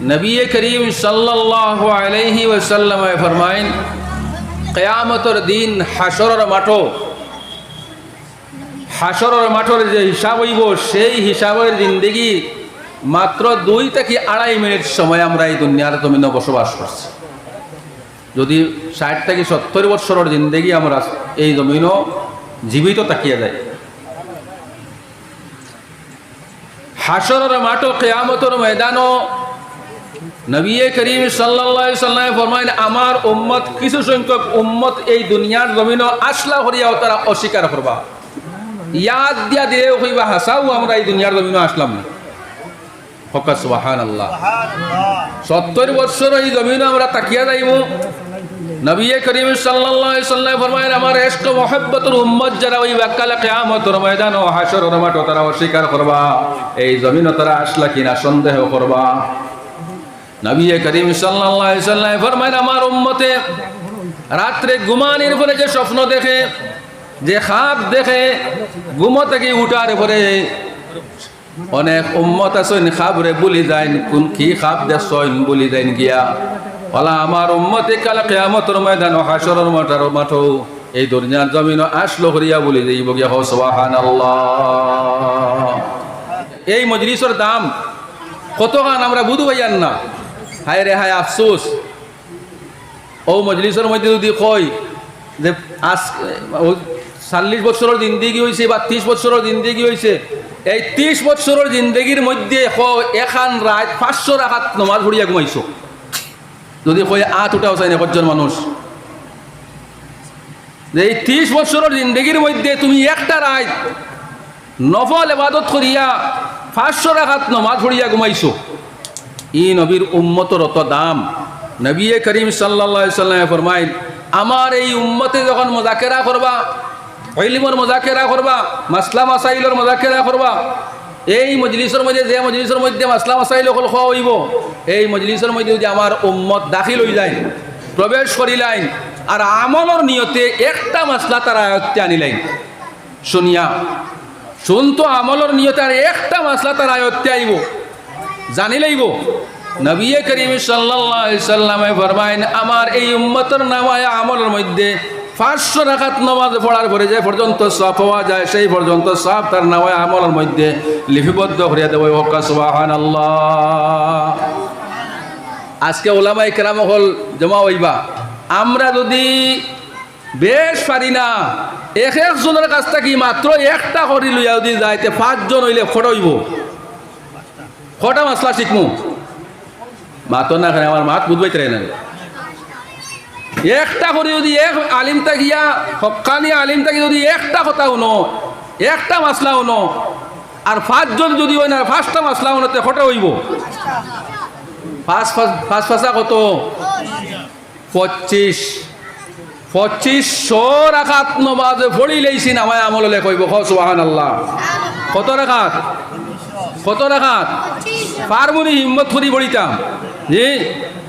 নবী করিম সাল্লাল্লাহু আলাইহি ওয়াসাল্লাম ফরমাইন কিয়ামতের দিন হাসরের মাঠো হাসরের মাঠের যে হিসাব হইব, সেই হিসাবের জিন্দগি মাত্র দুই থেকে আড়াই মিনিট সময় আমরা এই দুনিয়ার জমিনে বসবাস করছি। যদি ষাট থেকে সত্তর বৎসরের জিন্দগি আমরা এই জমিনও জীবিত তাকিয়ে যায়। হাসরের মাঠো কেয়ামতের ময়দানও নবী করিম সাল্লাল্লাহু সাল্লাম ফরমাইন আমার উম্মত, কিছু সংখ্যক উম্মত এই দুনিয়ার জমিনও আসলা করিয়াও তারা অস্বীকার করবা। ইয়াদ দিয়া দিয়ে হইবা হাসাও, আমরা এই দুনিয়ার জমিন আসলাম না। ফকা সুবাহান আল্লাহ সত্তর বৎসর এই জমিনও আমরা তাকিয়া যাইব। নবী করিম সাল্লাল্লাহু সাল্লাম ফরমাইন আমার এশক মহব্বতের উম্মত যারা ওই বাক্কালে কিয়ামতের ময়দান ও হাসরের মাঠ তারা অস্বীকার করবা। এই জমিনও তারা আসলা কিনা সন্দেহ করবা। নবী করিম সাল্লাম ফরমাইন আমার উম্মতে রাত্রে ঘুমানির পরে যে স্বপ্ন দেখে, যে খাপ দেখে, ঘুমো থেকে উঠার পরে অনেক উম্মত আছেন, খাবরে বলি যায় কোন কি খাপ দেখছেন বলি যাইন গিয়া। ওলা আমার উম্মতে কাল কেয়ামতর ময়দান হাসরের মাঠার মাঠো এই দুনিয়ার জমিন আসলো করিয়া বলি যাইব গিয়া। হো সুবহানাল্লাহ। এই মজলিসের দাম কতখান? আমরা বুধু ভাইয়ান না। হায় রে হায়, আফসোস। ও মজলিসের মধ্যে যদি কই যে আজ চাল্লিশ বছরের জিন্দিগি হয়েছে বা ত্রিশ বছরের জিন্দিগি হয়েছে এই ত্রিশ বছরের জিন্দগির মধ্যে এখান রাত পাঁচশো রাখাত নমাজ ভরিয়া ঘুমাইছো। যদি কই আট উঠাও চাই না কজন মানুষ। যে এই ত্রিশ বছরের জিন্দগির মধ্যে তুমি একটা রাত নফল এবাদত করিয়া পাঁচশো রাখাত নমাজ ভরিয়া ঘুমাইছো। ই নবীর উম্মতর অত দাম। নবী করিম সাল্লা সাল্লাম ফরমাইন আমার এই উম্মতে যখন মজাকেরা করবা ইলিমর মজাকেরা করবা, মাসলা মাসাইলর মজাকেরা করবা, এই মজলিসের মধ্যে যে মজলিসের মধ্যে মাসলা মাসাইল অকল খাওয়া হইব, এই মজলিসের মধ্যে যদি আমার উম্মত দাখিল হই যায়, প্রবেশ করিলাইন আর আমলর নিয়তে একটা মাসলা তারা আয়ত্তে আনিলাইন শুনিয়া, শুনতো আমলর নিয়তে আর একটা মাসলা তার আয়ত্তে আইব। জানি লাইব নবী করিম সাল্লামে ফরমাইন আমার এই উম্মতের নামায় আমলের মধ্যে পাঁচশো রাখাত নমাজ পড়ার পরে যে পর্যন্ত সব পাওয়া যায়, সেই পর্যন্ত সব তার নামায় আমলের মধ্যে লিপিবদ্ধ করিয়া দেব। আজকে ওলামাই কেরাম হল, জমা হইবা। আমরা যদি বেশ পারি না এক একজনের কাছ থেকে মাত্র একটা করি লইয়া যদি যাইতে পাঁচজন হইলে খড়ইব কটা মাসলা শিখমু মাতো না খানে, আমার মাত বুঝবাই তাই না একটা করে যদি এক আলিম তাকিয়া হকানি আলিম তাকি যদি একটা কথা শুনো, একটা মাসলা শুনো, আর পাঁচজন যদি হয় না, পাঁচটা মাসলা শুনোতে কটা হইব। পাঁচ পাঁচ, পাঁচা কত? পঁচিশ। পঁচিশশো রাখাত নমাজে ফড়ি লেইছি নামায় আমলে কইব সুবাহান আল্লাহ কত রাখাত? কত রাখাত পারমুনি হিম্মত করি বলিতাম। জি,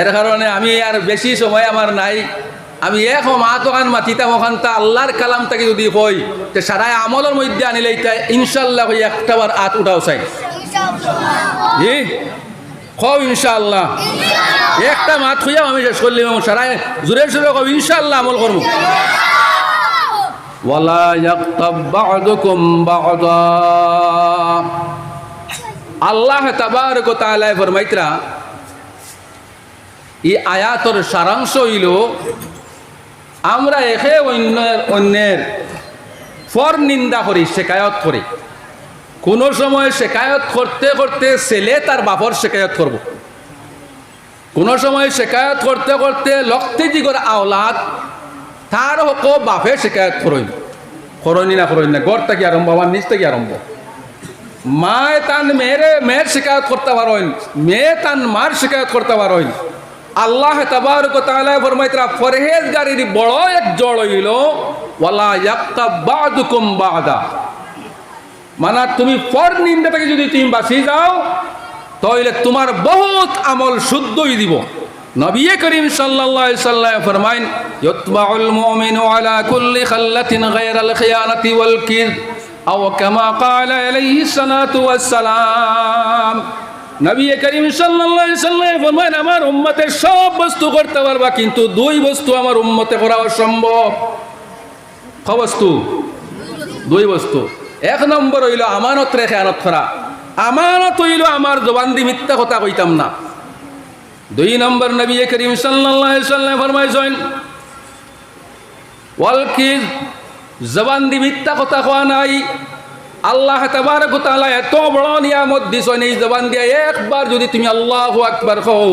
এর কারণে আমি আর বেশি সময় আমার নাই। আমি এক মাত ওখান মাতিতাম, ওখান তা আল্লাহর কালাম তাকে যদি কই, যে সারাই আমলের মধ্যে আনিলে ইনশাল্লাহ হই একটা বার আত উঠাও চাই। জি, কও ইনশাআল্লাহ। একটা মাত খুঁজাও আমি শেষ করলাম সারাই জোরে জোরে কও, ইনশাআল্লাহ আমল করব। ওয়ালা ইয়াক্তাব বা'দুকুম বা'দা। আল্লাহ তাবারক তাআলা ফরমাইতরা এই আয়াতর সারাংশ হইল, আমরা একে অন্যের অন্যের ফর নিন্দা করি, শেকায়ত করি। কোনো সময় শেকায়ত করতে করতে ছেলে তার বাপর শেকায়ত করব। কোনো সময় শেকায়ত করতে করতে লক্ষ্যে জিগর আওলাদ তার হক বাপে শেকায়ত করইন করইনি না করইন না গড় থেকে আরম্ভ, আমার নিচ থেকে আরম্ভ। মায় তান মেয়েরে, মেয়ের শিকায়ত করতে পারেন মেয়ে তান মার শিকায়ত করতে পারেন আল্লাহ তাবারক বড় এক জড় হইল, ওয়ালা মানে তুমি পর নিন্দা থেকে যদি তুমি বাঁচি যাও, তাহলে তোমার বহুত আমল শুদ্ধই দিব। নবী করিম সাল্লাল্লাহু ফরমাইন আলা আও কামা আলাইহি সালাতু ওয়াস সালাম নবী করিম সাল্লাল্লাহু আলাইহি সাল্লাম ফরমান আমার উম্মতের সব বস্তু করতে পারবা, কিন্তু দুই বস্তু আমার উম্মতে করা অসম্ভব। ক বস্তু? দুই বস্তু। এক নম্বর হইল আমানত রেখে আনত করা। আমানত হইল আমার জবান দি মিথ্যা কথা কইতাম না। দুই নম্বর নবী করিম সাল্লাল্লাহু আলাইহি সাল্লাম ফরমাইছেন ওয়াল কি জবান দি মিথ্যা কথা কোয়া নাই। আল্লাহ তাবারক তাআলা এত বড় নিয়ামত দিছেন এই জবান দিয়ে একবার যদি তুমি আল্লাহু আকবার কও।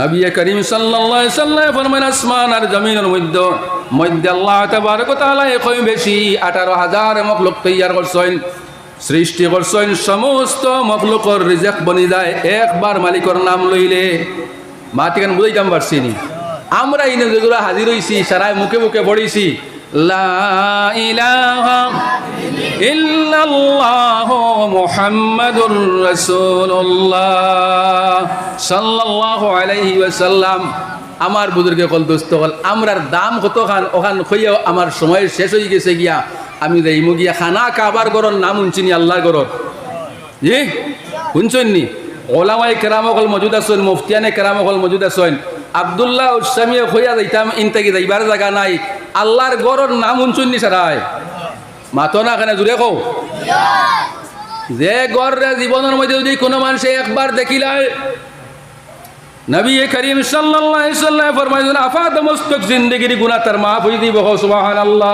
নবী করিম সাল্লাল্লাহু সাল্লাম ফরমান আসমান আর জমিনের মধ্যে মধ্যে আল্লাহ তাবারক তাআলা কই বেশি 18000 মখলুক তৈয়ার করছেন। সৃষ্টি করছেন সমস্ত মখলুকর রিজক বনি যায়, একবার মালিকর নাম লইলে। মাতিকান বুঝাইতাম পারছি আমরা ইনে যেগুলো হাজির হইছি, সারাই মুখে মুখে পড়েছি। আমার বুজুর্গে কল, দোস্ত হল আমরার দাম কত খান, ওখান খইয়া আমার সময় শেষ হয়ে গেছে গিয়া। আমি যাইমু গিয়া খানা কাবার গরর নাম উনচিনি আল্লাহর গরর। জি, শুনছেন নি? ওলামাই কেরামকল মজুদ আছেন, মুফতিয়ানে কেরামকল মজুদ আছেন। আবদুল্লাহ উসামিয়ে হইয়া যাইতাম ইনতাকি যাইবার জায়গা নাই। আল্লাহর গরর নাম উনচুন নি সারাই মাতো না কেন জুড়ে কো যে গড় জীবনের মধ্যে যদি কোনো মানুষে একবার দেখিলায় নবী করিম সাল্লাহ ফরমাইছেন আফাদ মস্তক জিন্দগির গুণা তার মাফ হই দিব, সুবহানাল্লাহ।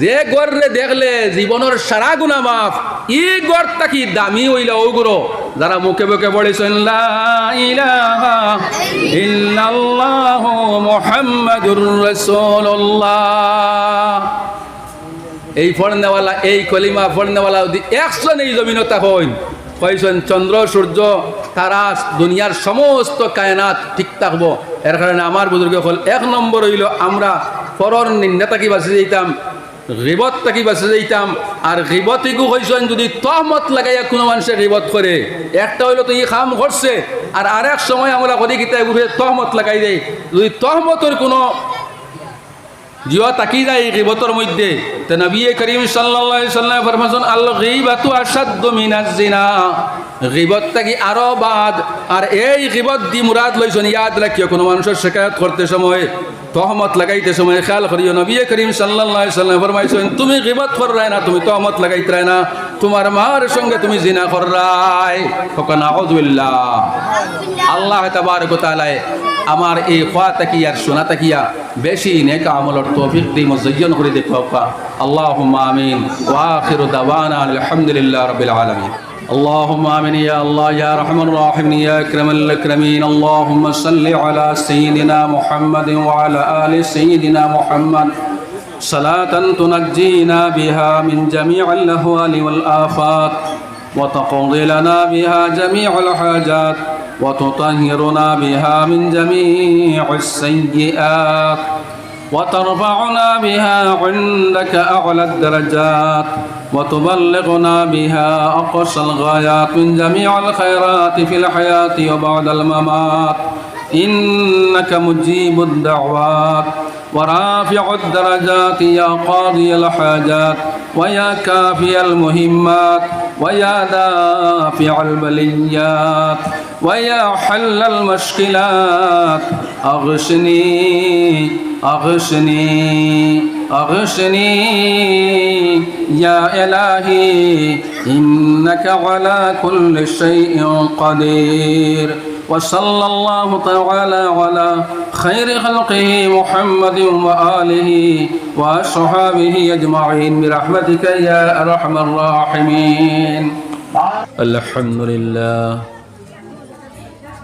যে গড়রে দেখলে জীবনের সারা গুণা মাফ, ই গড় তাকি দামি হইলা ওগুলো যারা মুখে মুখে বলেছেন এই ফড়নেওয়ালা এই কলিমা ফড়নেওয়ালা যদি একশন এই জমিনতা হইন কইছেন, চন্দ্র, সূর্য, তারা দুনিয়ার সমস্ত কায়নাত ঠিক থাকব। এর কারণে আমার বুজুর্গ হল এক নম্বর হইল আমরা পরর নিন্দা তাকি বাঁচে যেতাম গিবত তাকি বাঁচে যেতাম আর গিবতিকু কইছেন যদি তহমত লাগাইয়া কোনো মানুষে গিবত করে একটা হইল তো ই খাম করছে আর আরেক সময় আমরা কদি কিতাব তহমত লাগাই দেয় যদি তহমতের কোনো জিও তাকি যায় গিবতর মধ্যে, তে নবী করিম সাল্লাল্লাহু আলাইহি সাল্লাম ফরমাছেন আল গীবাতু আশাদ্দু মিনাজ জিনা। গিবত তাকি আরও বাদ, আর এই গিবত দি মুরাদ লইছেন ইয়াদ রাখিও কোনো মানুষের শিকায়ত করতে সময় তহমত লাগাইতে সময় খেয়াল করিও নবী করিম আলাইহি সাল্লাম ফরমাইছেন, তুমি গিবত কররাই না, তুমি তহমত লাগাইতে না, তোমার মার সঙ্গে তুমি জিনা আউযুবিল্লাহ আল্লাহ তাবারক তাআলা আমার এই খোয়া তাকিয়া আর শোনা তাকিয়া বেশি নেক আমলর তৌফিক দি মজয়ন করে দেখো আল্লাহুম্মা আমিন। ওয়া আখিরু দাওয়ানা আলহামদুলিল্লাহ রাব্বিল আলামিন। اللهم آمين يا الله يا أرحم الراحمين يا أكرم الأكرمين. اللهم صل على سيدنا محمد وعلى آل سيدنا محمد. صلاة تنجينا بها من جميع الأهوال والآفات وتقضي لنا بها جميع الحاجات وتطهرنا بها من جميع السيئات. وترفعنا بها عندك أعلى الدرجات وتبلغنا بها أقصى الغايات من جميع الخيرات في الحياة وبعد الممات. إنك مجيب الدعوات ورافع الدرجات يا قاضي الحاجات ويا كافي المهمات ويا دافع البليات ويا حل المشكلات. أغشني أغشني أغشني. يا إلهي إنك على كل شيء قدير. وصلى الله تعالى على خير خلقه محمد وآله وأصحابه أجمعين. برحمتك يا أرحم الراحمين. الحمد لله.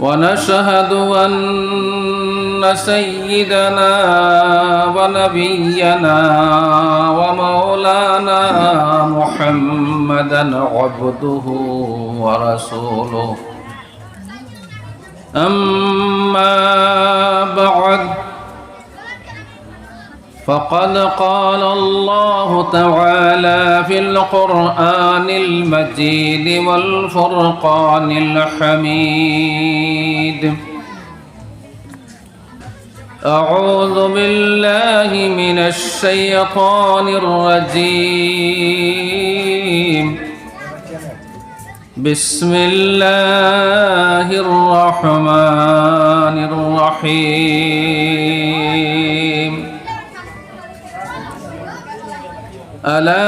ونشهد أن سيدنا ونبينا ومولانا محمدا عبده ورسوله. أما بعد فقد قال الله تعالى في القرآن المجيد والفرقان الحميد. أعوذ بالله من الشيطان الرجيم. بسم الله الرحمن الرحيم. ألا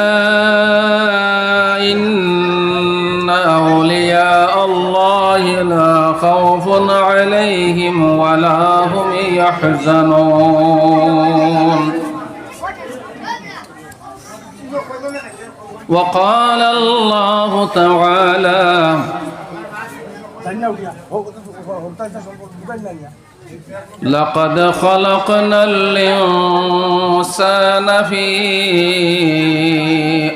إن أولياء الله لا خوف عليهم ولا هم يحزنون وقال الله تعالى لقد خلقنا الإنسان في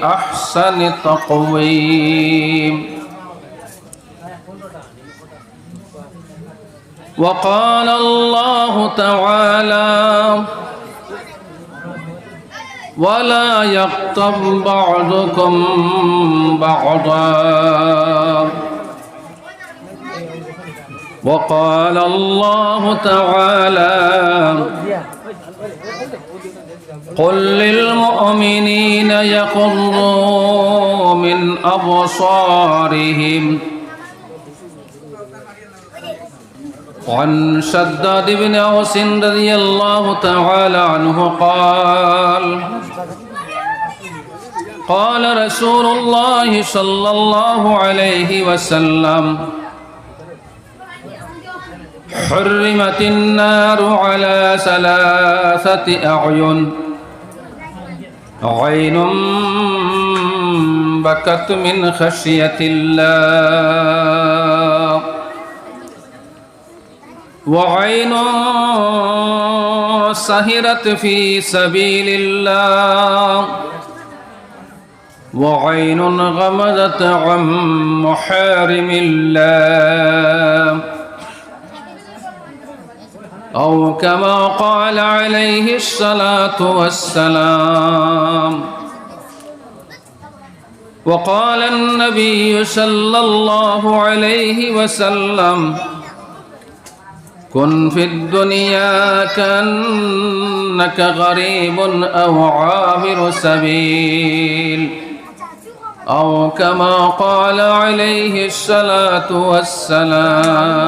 أحسن تقويم وقال الله تعالى ولا يغتب بعضكم بعضا وقال الله تعالى قل للمؤمنين يغضوا من أبصارهم عن شداد بن أوس رضي الله تعالى عنه قال قال رسول الله صلى الله عليه وسلم حرمت النار على ثلاثة أعين. عين بكت من خشية الله. وعين سهرت في سبيل الله. وعين غمزت عن محارم الله. أو كما قال عليه الصلاة والسلام وقال النبي صلى الله عليه وسلم كن في الدنيا كأنك غريب أو عابر سبيل أو كما قال عليه الصلاة والسلام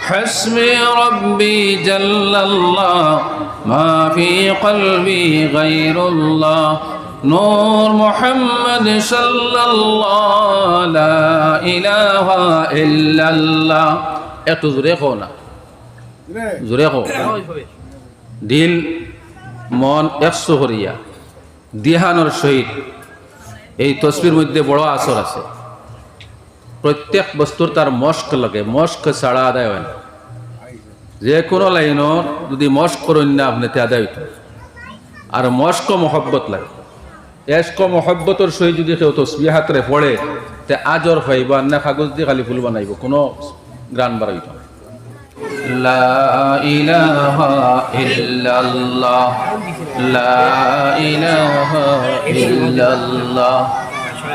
حسبي ربي جل الله ما في قلبي غير الله نور محمد صلى الله لا إله إلا الله একটু জোরে কো না জোরে কো দিল মন একশো করিয়া দিহানোর সহিত এই তসবির মধ্যে বড় আসর আছে প্রত্যেক বস্তুর তার মস্ক লাগে, মস্ক ছাড়া আদায় হয় না। যে কোনো লাইনত যদি মস্ক করেন না, আপনি তে আদায় হইত। আর মস্ক মহব্বত লাগে। এস্ক মহব্বতর সহি যদি কেউ তো হাতরে পড়ে, তে আজর পাইব আর না কাগজ দিয়ে খালি ফুল বানাইব, কোনো গ্রান বার হইত লা ইলাহা ইল্লাল্লাহ, লা ইলাহা ইল্লাল্লাহ।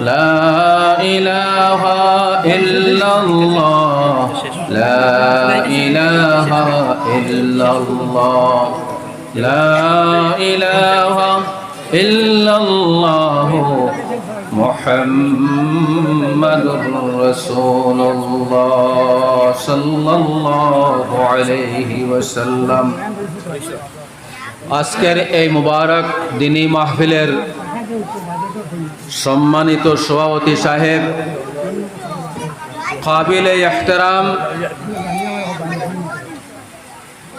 لا إله إلا الله لا إله إلا الله لا إله إلا الله محمد رسول الله صلى الله عليه وسلم আজকের এই মুবারক দিনী মাহফিলের সম্মানিত সভাপতি সাহেব, কাবিলে এহতরাম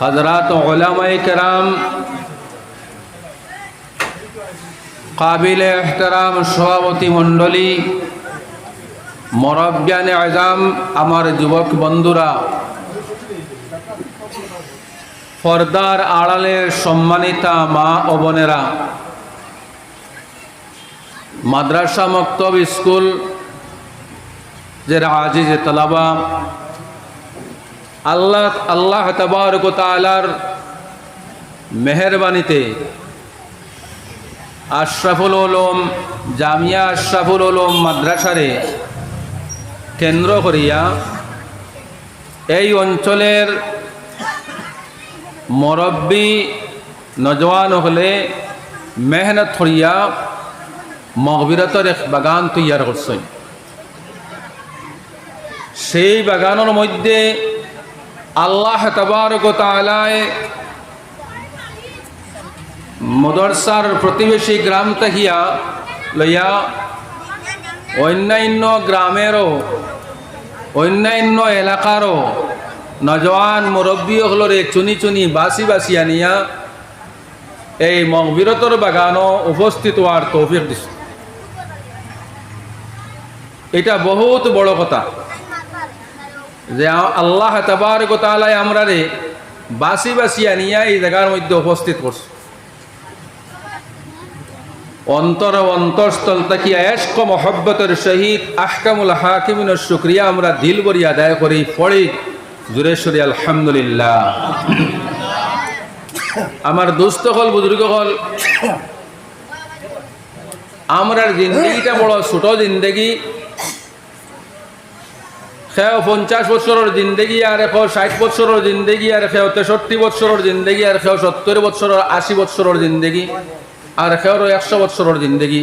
হজরত ওলামাই কেরাম, কাবিলে এহতরাম সভাপতি মণ্ডলী মরব্যানে আজাম আমার যুবক বন্ধুরা, পর্দার আড়ালের সম্মানিতা মা ও বোনেরা মাদ্রাসা মক্তব স্কুল যে আজিজ তলাবা। আল্লাহ আল্লাহ তবারক তালার মেহরবানিতে আশরাফুল ওলম জামিয়া আশরাফুল ওলম মাদ্রাসারে কেন্দ্র করিয়া এই অঞ্চলের মরব্বী নজওয়ান হলে মেহনত করিয়া মগবিরতর এক বাগান তৈয়ার করছেন সেই বাগানের মধ্যে আল্লাহ তালায় মদরসার প্রতিবেশী গ্রাম থাকিয়া লইয়া অন্যান্য গ্রামেরও, অন্যান্য এলাকারও নজওয়ান মুরব্বীসকলরে চুনি চুনি বাসি বাসি আনিয়া এই মগবিরতর বাগানও উপস্থিত হওয়ার তৌফিক দিছে। এটা বহুত বড় কথা। যে আল্লাহ তাবারক তাআলাই আমরারে বাসি বাসি আনিয়া এই জায়গার মধ্যে উপস্থিত করছে। অন্তর অন্তরস্থল তাকি এশক মহব্বতের সহিত আহকামুল হাকিমিনের শুক্রিয়া আমরা দিল বরি আদায় করি, পড়ি। জুরেশ্বরী আলহামদুলিল্লাহ। আমার দুস্থ হল বুজুর্গ হল আমরার জিন্দগিটা বড় ছোট জিন্দগি। সেও পঞ্চাশ বছরের জিন্দগি আর এশ ষাট বছরের জিন্দগি আর সেও তেষট্টি বছরের জিন্দগি আর সেও সত্তর বছরের আশি বছরের জিন্দগি আর সেওর একশো বছরের জিন্দগি।